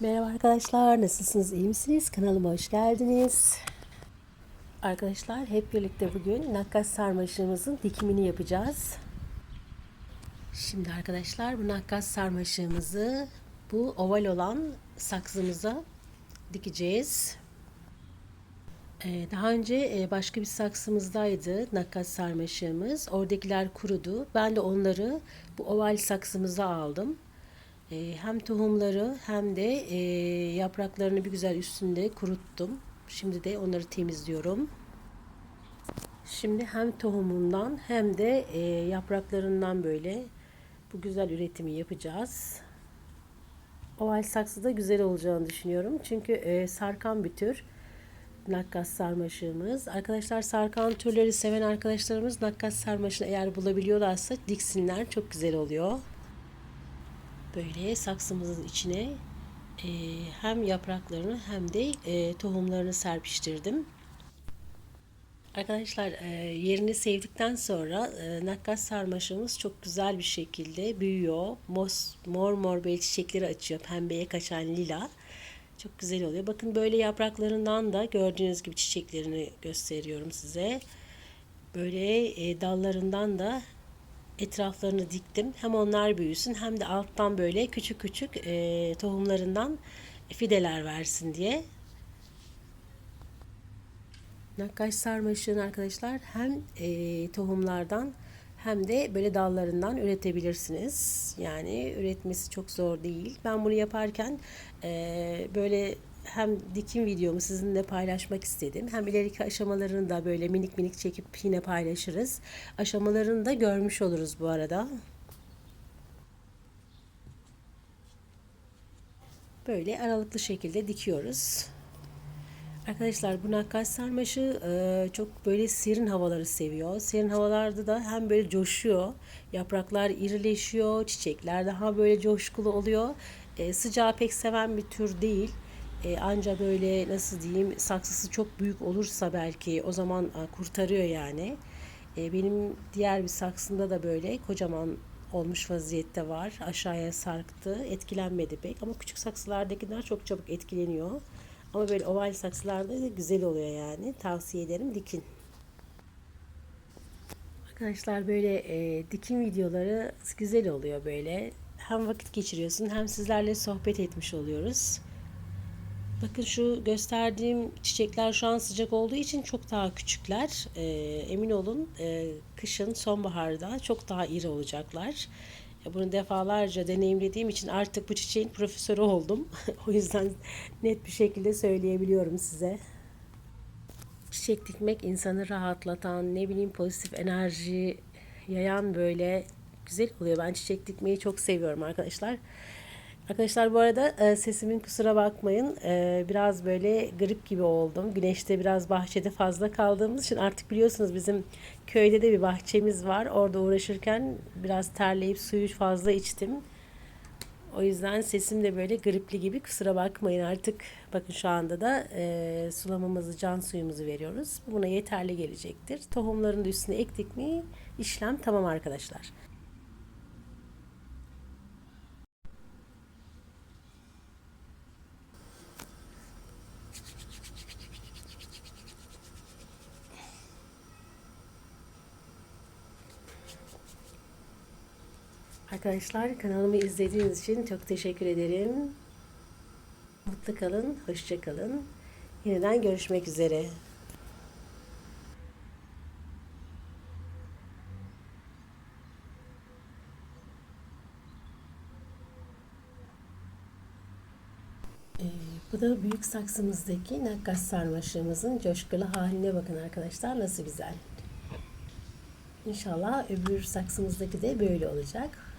Merhaba arkadaşlar, nasılsınız, iyi misiniz? Kanalıma hoş geldiniz. Arkadaşlar hep birlikte bugün nakkas sarmaşığımızın dikimini yapacağız. Şimdi arkadaşlar bu nakkas sarmaşığımızı bu oval olan saksımıza dikeceğiz. Ee, daha önce e, başka bir saksımızdaydı nakkas sarmaşığımız. Oradakiler kurudu. Ben de onları bu oval saksımıza aldım. E, hem tohumları hem de e, yapraklarını bir güzel üstünde kuruttum. Şimdi de onları temizliyorum. Şimdi hem tohumundan hem de e, yapraklarından böyle bu güzel üretimi yapacağız. Oval saksı da güzel olacağını düşünüyorum. Çünkü e, sarkan bir tür nakkas sarmaşığımız. Arkadaşlar sarkan türleri seven arkadaşlarımız nakkas sarmaşını eğer bulabiliyorlarsa diksinler. Çok güzel oluyor böyle saksımızın içine e, hem yapraklarını hem de e, tohumlarını serpiştirdim. Arkadaşlar e, yerini sevdikten sonra e, nakkas sarmaşığımız çok güzel bir şekilde büyüyor. Mos, mor mor böyle çiçekleri açıyor. Pembeye kaçan lila. Çok güzel oluyor. Bakın böyle yapraklarından da gördüğünüz gibi çiçeklerini gösteriyorum size. Böyle e, dallarından da etraflarını diktim. Hem onlar büyüsün hem de alttan böyle küçük küçük e, tohumlarından fideler versin diye. Nakkaş sarmaşığını arkadaşlar hem e, tohumlardan hem de böyle dallarından üretebilirsiniz. Yani üretmesi çok zor değil. Ben bunu yaparken e, böyle hem dikim videomu sizinle paylaşmak istedim. Hem ileriki aşamalarını da böyle minik minik çekip yine paylaşırız. Aşamalarını da görmüş oluruz bu arada. Böyle aralıklı şekilde dikiyoruz. Arkadaşlar bu nakkaş sarmaşı e, çok böyle serin havaları seviyor. Serin havalarda da hem böyle coşuyor, yapraklar irileşiyor, çiçekler daha böyle coşkulu oluyor. E, sıcağı pek seven bir tür değil. E, anca böyle nasıl diyeyim saksısı çok büyük olursa belki o zaman a, kurtarıyor yani. E, benim diğer bir saksında da böyle kocaman olmuş vaziyette var. Aşağıya sarktı. Etkilenmedi pek ama küçük saksılardakiler çok çabuk etkileniyor. Ama böyle oval saksılarda da güzel oluyor yani. Tavsiye ederim dikin. Arkadaşlar böyle e, dikim videoları güzel oluyor böyle. Hem vakit geçiriyorsun hem sizlerle sohbet etmiş oluyoruz. Bakın şu gösterdiğim çiçekler şu an sıcak olduğu için çok daha küçükler. E, emin olun e, kışın sonbaharda çok daha iri olacaklar. E, bunu defalarca deneyimlediğim için artık bu çiçeğin profesörü oldum. o yüzden net bir şekilde söyleyebiliyorum size. Çiçek dikmek insanı rahatlatan, ne bileyim pozitif enerji yayan böyle güzel oluyor. Ben çiçek dikmeyi çok seviyorum arkadaşlar. Arkadaşlar bu arada e, sesimin kusura bakmayın. E, biraz böyle grip gibi oldum. Güneşte biraz bahçede fazla kaldığımız için artık biliyorsunuz bizim köyde de bir bahçemiz var. Orada uğraşırken biraz terleyip suyu fazla içtim. O yüzden sesim de böyle gripli gibi kusura bakmayın artık. Bakın şu anda da e, sulamamızı, can suyumuzu veriyoruz. Buna yeterli gelecektir. Tohumların da üstüne ektik mi işlem tamam arkadaşlar. Arkadaşlar kanalımı izlediğiniz için çok teşekkür ederim. Mutlu kalın, hoşça kalın. Yeniden görüşmek üzere. Ee, bu da büyük saksımızdaki nakkas sarmaşığımızın coşkulu haline bakın arkadaşlar nasıl güzel. İnşallah öbür saksımızdaki de böyle olacak.